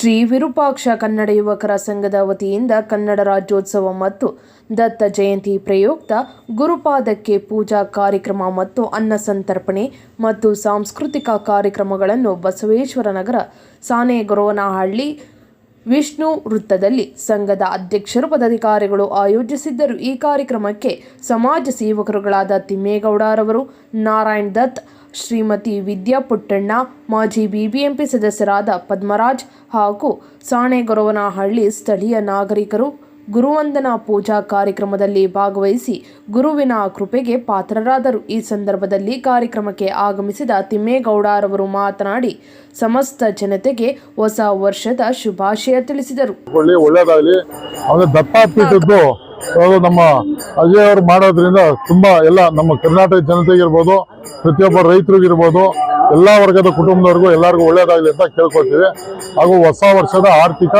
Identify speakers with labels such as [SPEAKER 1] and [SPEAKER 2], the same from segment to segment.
[SPEAKER 1] ಶ್ರೀ ವಿರೂಪಾಕ್ಷ ಕನ್ನಡ ಯುವಕರ ಸಂಘದ ವತಿಯಿಂದ ಕನ್ನಡ ರಾಜ್ಯೋತ್ಸವ ಮತ್ತು ದತ್ತ ಜಯಂತಿ ಪ್ರಯುಕ್ತ ಗುರುಪಾದಕ್ಕೆ ಪೂಜಾ ಕಾರ್ಯಕ್ರಮ ಮತ್ತು ಅನ್ನ ಸಂತರ್ಪಣೆ ಮತ್ತು ಸಾಂಸ್ಕೃತಿಕ ಕಾರ್ಯಕ್ರಮಗಳನ್ನು ಬಸವೇಶ್ವರ ನಗರ ಸಾನೆಗೊರವನಹಳ್ಳಿ ವಿಷ್ಣು ವೃತ್ತದಲ್ಲಿ ಸಂಘದ ಅಧ್ಯಕ್ಷರು, ಪದಾಧಿಕಾರಿಗಳು ಆಯೋಜಿಸಿದ್ದರು. ಈ ಕಾರ್ಯಕ್ರಮಕ್ಕೆ ಸಮಾಜ ಸೇವಕರುಗಳಾದ ತಿಮ್ಮೇಗೌಡರವರು ನಾರಾಯಣ್ ದತ್, ಶ್ರೀಮತಿ ವಿದ್ಯಾ ಪುಟ್ಟಣ್ಣ, ಮಾಜಿ ಬಿಬಿಎಂಪಿ ಸದಸ್ಯರಾದ ಪದ್ಮರಾಜ್ ಹಾಗೂ ಸಾಣೆಗೊರವನಹಳ್ಳಿ ಸ್ಥಳೀಯ ನಾಗರಿಕರು ಗುರುವಂದನಾ ಪೂಜಾ ಕಾರ್ಯಕ್ರಮದಲ್ಲಿ ಭಾಗವಹಿಸಿ ಗುರುವಿನ ಕೃಪೆಗೆ ಪಾತ್ರರಾದರು. ಈ ಸಂದರ್ಭದಲ್ಲಿ ಕಾರ್ಯಕ್ರಮಕ್ಕೆ ಆಗಮಿಸಿದ ತಿಮ್ಮೇಗೌಡರವರು ಮಾತನಾಡಿ, ಸಮಸ್ತ ಜನತೆಗೆ ಹೊಸ ವರ್ಷದ ಶುಭಾಶಯ ತಿಳಿಸಿದರು.
[SPEAKER 2] ಒಳ್ಳೆ ಒಳ್ಳೇದಾಗಲಿ ಆಮೇಲೆ ದತ್ತಾಪೀಠದ್ದು ನಮ್ಮ ಅಜಯ್ ಅವರು ಮಾಡೋದ್ರಿಂದ ತುಂಬಾ ಎಲ್ಲ ನಮ್ಮ ಕರ್ನಾಟಕ ಜನತೆಗಿರ್ಬೋದು ಪ್ರತಿಯೊಬ್ಬ ರೈತರಿಗಿರ್ಬೋದು ಎಲ್ಲ ವರ್ಗದ ಕುಟುಂಬದವ್ರಿಗೂ ಎಲ್ಲರಿಗೂ ಒಳ್ಳೇದಾಗಲಿ ಅಂತ ಕೇಳ್ಕೊತೀವಿ ಹಾಗೂ ಹೊಸ ವರ್ಷದ ಆರ್ಥಿಕ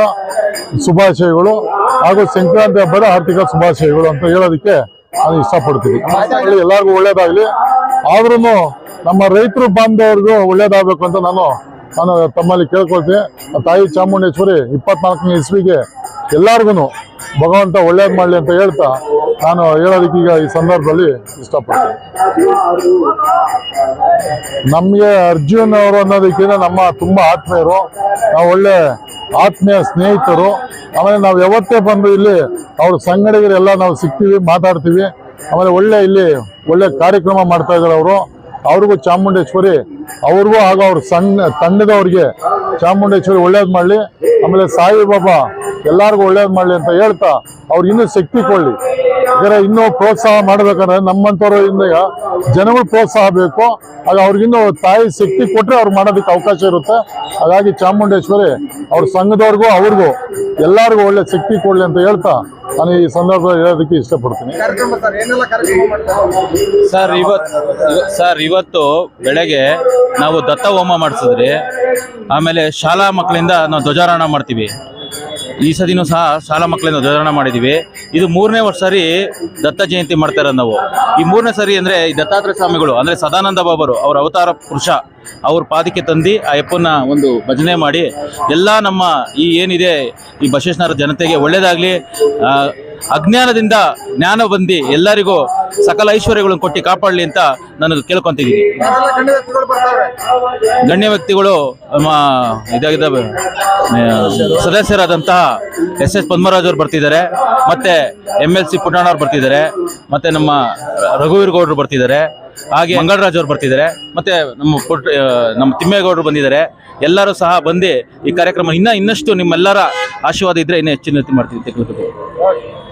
[SPEAKER 2] ಶುಭಾಶಯಗಳು. ಹಾಗೂ ಸಂಕ್ರಾಂತಿ ಹಬ್ಬದ ಆರ್ಥಿಕ ಶುಭಾಶಯಗಳು ಅಂತ ಹೇಳೋದಕ್ಕೆ ನಾನು ಇಷ್ಟಪಡ್ತೀನಿ. ಎಲ್ಲರಿಗೂ ಒಳ್ಳೇದಾಗಲಿ. ಆದ್ರೂ ನಮ್ಮ ರೈತರು ಬಾಂಧವರಿಗೂ ಒಳ್ಳೇದಾಗಬೇಕು ಅಂತ ನಾನು ನಾನು ತಮ್ಮಲ್ಲಿ ಕೇಳ್ಕೊಳ್ತೀನಿ. ತಾಯಿ ಚಾಮುಂಡೇಶ್ವರಿ ಇಪ್ಪತ್ನಾಲ್ಕನೇ ಇಸ್ವಿಗೆ ಎಲ್ಲರಿಗೂ ಭಗವಂತ ಒಳ್ಳೇದು ಮಾಡಲಿ ಅಂತ ಹೇಳ್ತಾ ನಾನು ಹೇಳೋದಕ್ಕೆ ಈಗ ಈ ಸಂದರ್ಭದಲ್ಲಿ ಇಷ್ಟಪಡ್ತೀನಿ. ನಮಗೆ ಅರ್ಜುನ್ ಅವರು ಅನ್ನೋದಕ್ಕಿಂತ ನಮ್ಮ ತುಂಬ ಆತ್ಮೀಯರು, ನಾವು ಒಳ್ಳೆ ಆತ್ಮೀಯ ಸ್ನೇಹಿತರು. ಆಮೇಲೆ ನಾವು ಯಾವತ್ತೇ ಬಂದು ಇಲ್ಲಿ ಅವ್ರ ಸಂಗಡಿಗರೆಲ್ಲ ನಾವು ಸಿಗ್ತೀವಿ, ಮಾತಾಡ್ತೀವಿ. ಆಮೇಲೆ ಒಳ್ಳೆ ಇಲ್ಲಿ ಒಳ್ಳೆ ಕಾರ್ಯಕ್ರಮ ಮಾಡ್ತಾ ಇದ್ದಾರೆ ಅವರು. ಅವ್ರಿಗೂ ಚಾಮುಂಡೇಶ್ವರಿ, ಅವ್ರಿಗೂ ಹಾಗೂ ಅವ್ರ ಸಣ್ಣ ತಂಡದವ್ರಿಗೆ ಚಾಮುಂಡೇಶ್ವರಿ ಒಳ್ಳೇದು ಮಾಡಲಿ. ಆಮೇಲೆ ಸಾಯಿಬಾಬಾ ಎಲ್ಲರಿಗೂ ಒಳ್ಳೇದು ಮಾಡಲಿ ಅಂತ ಹೇಳ್ತಾ ಅವ್ರಿಗೆ ಇನ್ನೂ ಶಕ್ತಿ ಕೊಡಲಿ. ಯಾಕಂದ್ರೆ ಇನ್ನೂ ಪ್ರೋತ್ಸಾಹ ಮಾಡ್ಬೇಕಂದ್ರೆ ನಮ್ಮಂಥವ್ರು ಇಂದ ಜನಗಳು ಪ್ರೋತ್ಸಾಹ ಬೇಕು. ಆಗ ಅವ್ರಿಗಿನ್ನೂ ತಾಯಿ ಶಕ್ತಿ ಕೊಟ್ಟರೆ ಅವ್ರು ಮಾಡೋದಕ್ಕೆ ಅವಕಾಶ ಇರುತ್ತೆ. ಹಾಗಾಗಿ ಚಾಮುಂಡೇಶ್ವರಿ ಅವ್ರ ಸಂಘದವ್ರಿಗೂ ಅವ್ರಿಗೂ ಎಲ್ಲರಿಗೂ ಒಳ್ಳೆ ಶಕ್ತಿ ಕೊಡಲಿ ಅಂತ ಹೇಳ್ತಾ ನಾನು ಈ ಸಂದರ್ಭದಲ್ಲಿ ಹೇಳೋದಕ್ಕೆ ಇಷ್ಟಪಡ್ತೀನಿ.
[SPEAKER 3] ಕಾರ್ಯಕ್ರಮ ಸರ್ ಇವತ್ ಕಾರ್ಯಕ್ರಮ ಮಾಡ್ತಾರೆ?
[SPEAKER 4] ಸರ್ ಇವತ್ತು ಸರ್ ಇವತ್ತು ಬೆಳಗ್ಗೆ ನಾವು ದತ್ತ ಹೋಮ ಮಾಡಿಸಿದ್ರಿ. ಆಮೇಲೆ ಶಾಲಾ ಮಕ್ಕಳಿಂದ ನಾವು ಧ್ವಜಾರೋಹಣ ಮಾಡ್ತೀವಿ. ಈ ಸದಿನೂ ಸಹ ಶಾಲಾ ಮಕ್ಕಳಿಂದ ಧ್ವಜಾರೋಹಣ ಮಾಡಿದ್ದೀವಿ ಇದು ಮೂರನೇ ವರ್ಷ ಸರಿ ದತ್ತ ಜಯಂತಿ ಮಾಡ್ತಾ ಇರೋದು ನಾವು. ಈ ಮೂರನೇ ಸರಿ ಅಂದರೆ ಈ ದತ್ತಾತ್ರೇಯ ಸ್ವಾಮಿಗಳು, ಅಂದರೆ ಸದಾನಂದ ಬಾಬರು, ಅವರ ಅವತಾರ ಪುರುಷ, ಅವ್ರ ಪಾದಕ್ಕೆ ತಂದು ಆ ಯಪ್ಪನ ಒಂದು ಭಜನೆ ಮಾಡಿ, ಎಲ್ಲ ನಮ್ಮ ಈ ಏನಿದೆ, ಈ ಬಸವೇಶ್ವರ ಜನತೆಗೆ ಒಳ್ಳೇದಾಗಲಿ ಅಜ್ಞಾನದಿಂದ ಜ್ಞಾನ ಬಂದು ಎಲ್ಲರಿಗೂ ಸಕಲ ಐಶ್ವರ್ಯಗಳನ್ನು ಕೊಟ್ಟು ಕಾಪಾಡಲಿ ಅಂತ ನಾನು ಕೇಳ್ಕೊಂತಿದ್ದೀನಿ.
[SPEAKER 3] ಗಣ್ಯ ವ್ಯಕ್ತಿಗಳು
[SPEAKER 4] ಇದಾಗಿದ್ದಾವೆ. ಸದಸ್ಯರಾದಂತಹ ಎಸ್ ಎಸ್ ಪದ್ಮರಾಜ್ ಅವರು ಬರ್ತಿದ್ದಾರೆ, ಮತ್ತೆ ಎಂ ಎಲ್ ಸಿ ಪುಟ್ಟಣ್ಣ ಅವ್ರು ಬರ್ತಿದ್ದಾರೆ, ಮತ್ತೆ ನಮ್ಮ ರಘುವೀರ್ ಗೌಡರು ಬರ್ತಿದ್ದಾರೆ, ಹಾಗೆ ಮಂಗಳರಾಜ್ ಅವರು ಬರ್ತಿದ್ದಾರೆ, ಮತ್ತೆ ನಮ್ಮ ಪುಟ್ ನಮ್ಮ ತಿಮ್ಮೇಗೌಡರು ಬಂದಿದ್ದಾರೆ. ಎಲ್ಲರೂ ಸಹ ಬಂದು ಈ ಕಾರ್ಯಕ್ರಮ ಇನ್ನ ಇನ್ನಷ್ಟು ನಿಮ್ಮೆಲ್ಲರ ಆಶೀರ್ವಾದ ಇದ್ರೆ ಇನ್ನೂ ಹೆಚ್ಚಿನ ಮಾಡ್ತೀವಿ.